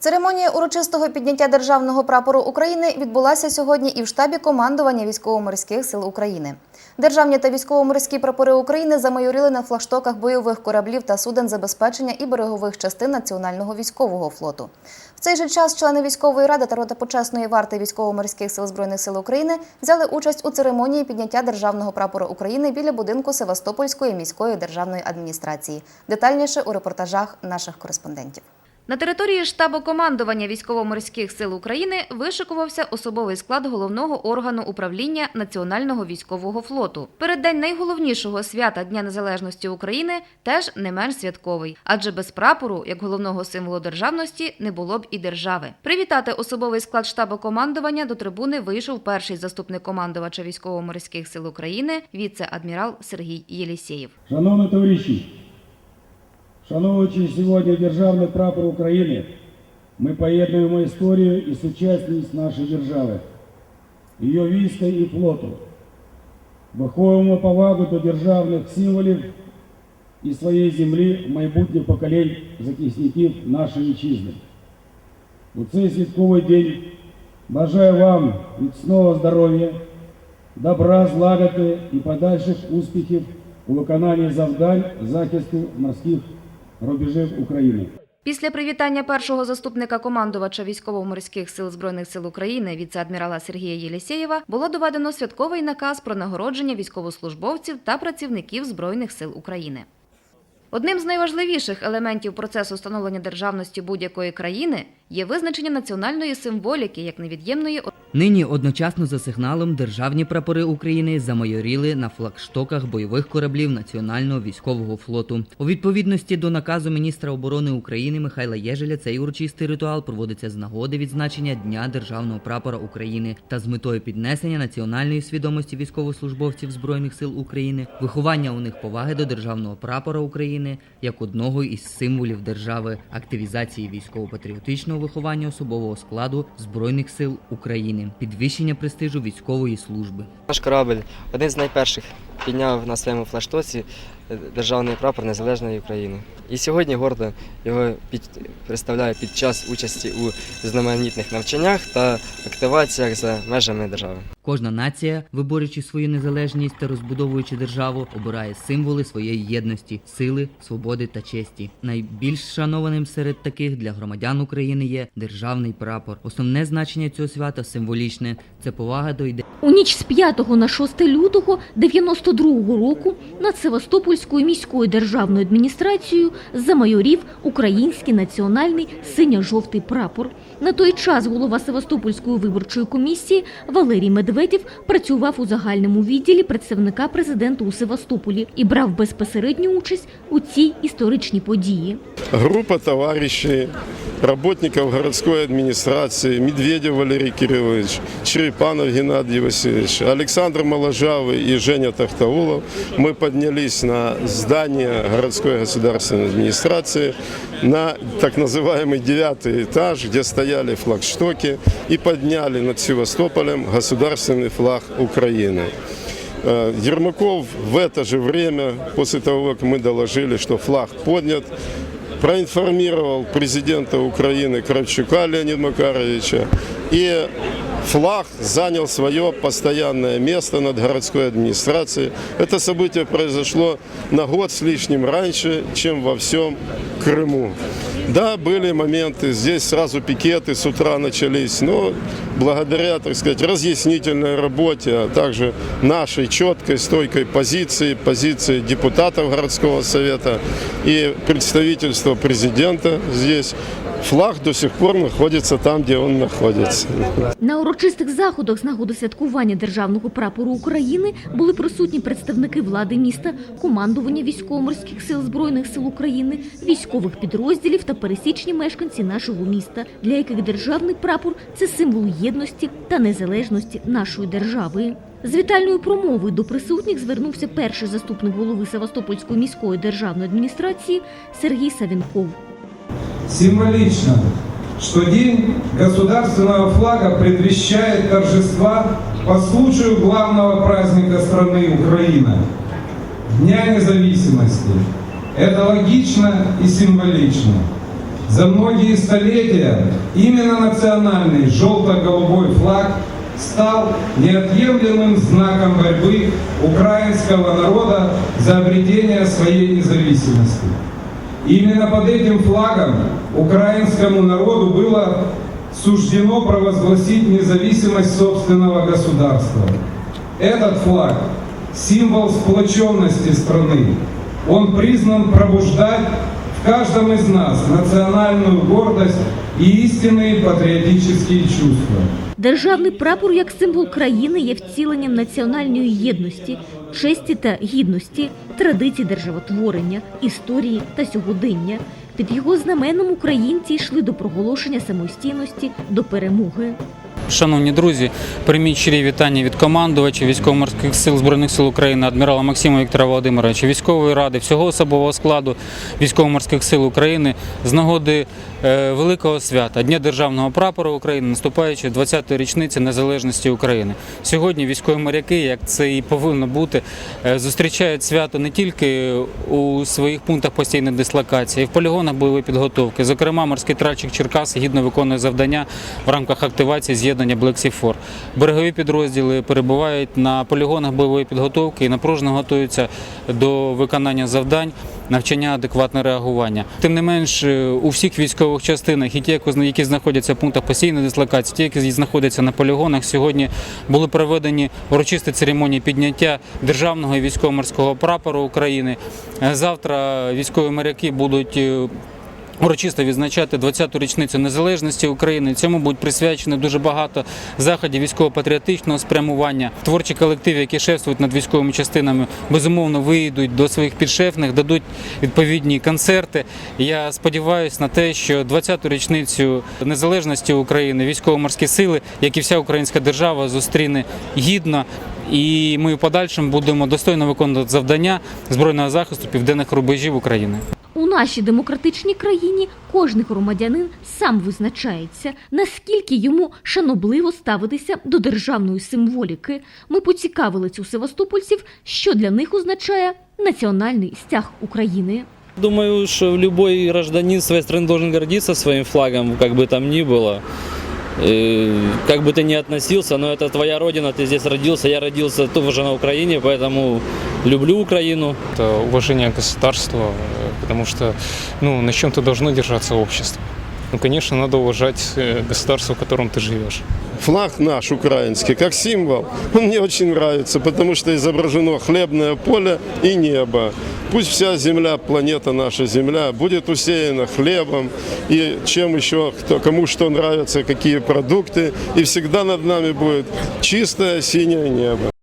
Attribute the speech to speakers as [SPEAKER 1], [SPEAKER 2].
[SPEAKER 1] Церемонія урочистого підняття державного прапору України відбулася сьогодні і в штабі командування військово-морських сил України. Державні та військово-морські прапори України замайорили на флагштоках бойових кораблів та суден забезпечення і берегових частин Національного військового флоту. В цей же час члени військової ради та рота почесної варти військово-морських сил збройних сил України взяли участь у церемонії підняття державного прапора України біля будинку Севастопольської міської державної адміністрації. Детальніше у репортажах наших кореспондентів. На території штабу командування військово-морських сил України вишикувався особовий склад головного органу управління Національного військового флоту. Переддень найголовнішого свята Дня Незалежності України теж не менш святковий, адже без прапору, як головного символу державності, не було б і держави. Привітати особовий склад штабу командування до трибуни вийшов перший заступник командувача військово-морських сил України, віце-адмірал Сергій Єлісєєв.
[SPEAKER 2] Шановні товариші, шановуючи сьогодні державний прапор України, ми поєднуємо історію і сучасність нашої держави, її війська і флоту. Виховуємо повагу до державних символів і своєї землі майбутніх поколінь захисників нашої вітчизни. У цей святковий день бажаю вам міцного здоров'я, добра, злагоди і подальших успіхів у виконанні завдань захисту морських Рубежів України.
[SPEAKER 1] Після привітання першого заступника командувача військово-морських сил збройних сил України віце-адмірала Сергія Єлісєєва було доведено святковий наказ про нагородження військовослужбовців та працівників збройних сил України. Одним з найважливіших елементів процесу встановлення державності будь-якої країни є визначення національної символіки як невід'ємної
[SPEAKER 3] Нині одночасно за сигналом державні прапори України замайоріли на флагштоках бойових кораблів Національного військового флоту. У відповідності до наказу міністра оборони України Михайла Єжеля цей урочистий ритуал проводиться з нагоди відзначення Дня державного прапора України та з метою піднесення національної свідомості військовослужбовців збройних сил України, виховання у них поваги до державного прапора України як одного із символів держави, активізації військово-патріотичного виховання особового складу збройних сил України, підвищення престижу військової служби.
[SPEAKER 4] Наш корабель один з найперших підняв на своєму флаштоці державний прапор Незалежної України. І сьогодні гордо його під, представляє під час участі у знаменітних навчаннях та активаціях за межами держави.
[SPEAKER 3] Кожна нація, виборючи свою незалежність та розбудовуючи державу, обирає символи своєї єдності, сили, свободи та честі. Найбільш шанованим серед таких для громадян України є державний прапор. Основне значення цього свята символічне це повага до ідеї.
[SPEAKER 5] У ніч з 5 на 6 лютого 92 року над Севастопольською міською державною адміністрацією замайорів український національний синьо-жовтий прапор. На той час голова Севастопольської виборчої комісії Валерій Медведєв працював у загальному відділі представника президента у Севастополі і брав безпосередню участь у цій історичній події.
[SPEAKER 6] Группа товарищей, работников городской администрации, Медведев Валерий Кириллович, Черепанов Геннадий Васильевич, Александр Моложавый и Женя Тахтаулов. Мы поднялись на здание городской государственной администрации, на так называемый девятый этаж, где стояли флагштоки, и подняли над Севастополем государственный флаг Украины. Э, Ермаков в это же время, после того, как мы доложили, что флаг поднят, проинформировал президента Украины Кравчука Леонида Макаровича, и флаг занял свое постоянное место над городской администрацией. Это событие произошло на год с лишним раньше, чем во всем Крыму. Да, были моменты, здесь сразу пикеты с утра начались, но благодаря, так сказать, разъяснительной работе, а также нашей четкой, стойкой позиции, позиции депутатов городского совета и представительства президента здесь, флаг до сих пор находится там, где он находится.
[SPEAKER 5] На урочистих заходах з нагоди святкування державного прапору України були присутні представники влади міста, командування військово-морських сил збройних сил України, військових підрозділів та пересічні мешканці нашого міста, для яких державний прапор це символ єдності та незалежності нашої держави. З вітальною промовою до присутніх звернувся перший заступник голови Севастопольської міської державної адміністрації Сергій Савінков.
[SPEAKER 7] Символично, что День государственного флага предвещает торжества по случаю главного праздника страны Украина – Дня независимости. Это логично и символично. За многие столетия именно национальный желто-голубой флаг стал неотъемлемым знаком борьбы украинского народа за обретение своей независимости. Именно под этим флагом украинскому народу было суждено провозгласить независимость собственного государства. Этот флаг – символ сплоченности страны. Он признан пробуждать в каждом из нас национальную гордость и истинные патриотические чувства.
[SPEAKER 5] Державний прапор як символ країни є втіленням національної єдності, честі та гідності, традицій державотворення, історії та сьогодення. Під його знаменом українці йшли до проголошення самостійності, до перемоги.
[SPEAKER 8] Шановні друзі, прийміть щирі вітання від командувача військово-морських сил збройних сил України адмірала Максима Віктора Володимировича, військової ради, всього особового складу військово-морських сил України з нагоди е, великого свята Дня державного прапора України, наступаючи 20-ї річниці незалежності України. Сьогодні військові моряки, як це і повинно бути, е, зустрічають свято не тільки у своїх пунктах постійної дислокації, а й в полігонах бойової підготовки. Зокрема, морський тральщик Черкас гідно виконує завдання в рамках активації з'єднання Black Sea 4. Берегові підрозділи перебувають на полігонах бойової підготовки і напружено готуються до виконання завдань. Навчання адекватне реагування. Тим не менш, е, у всіх військових частинах, і ті, які знаходяться в пунктах постійної дислокації, ті, які знаходяться на полігонах, сьогодні були проведені урочисті церемонії підняття державного і військово-морського прапору України. Е, Завтра військові моряки будуть е, урочисто відзначати 20-ту річницю незалежності України. Цьому будуть присвячені дуже багато заходів військово-патріотичного спрямування. Творчі колективи, які шефствують над військовими частинами, безумовно виїдуть до своїх підшефних, дадуть відповідні концерти. Я сподіваюся на те, що 20-ту річницю незалежності України військово-морські сили, як і вся українська держава, зустріне гідно. І ми в подальшому будемо достойно виконувати завдання збройного захисту південних рубежів України.
[SPEAKER 5] У нашій демократичній країні кожний громадянин сам визначається, наскільки йому шанобливо ставитися до державної символіки. Ми поцікавились у севастопольців, що для них означає національний стяг України.
[SPEAKER 9] Думаю, что любой гражданин своей страны должен гордиться своим флагом, как бы там ни было. Э, Как бы ты ни относился, но это твоя родина, ты здесь родился, я родился тоже на Украине, поэтому люблю Украину.
[SPEAKER 10] это уважение к государству, э, потому что ну, на чем-то должно держаться общество. Ну, конечно, надо уважать э, государство, в котором ты живешь.
[SPEAKER 6] Флаг наш украинский, как символ, он мне очень нравится, потому что изображено хлебное поле и небо. Пусть вся земля, планета наша земля, будет усеяна хлебом и чем еще, кто, кому что нравится, какие продукты. И всегда над нами будет чистое синее небо.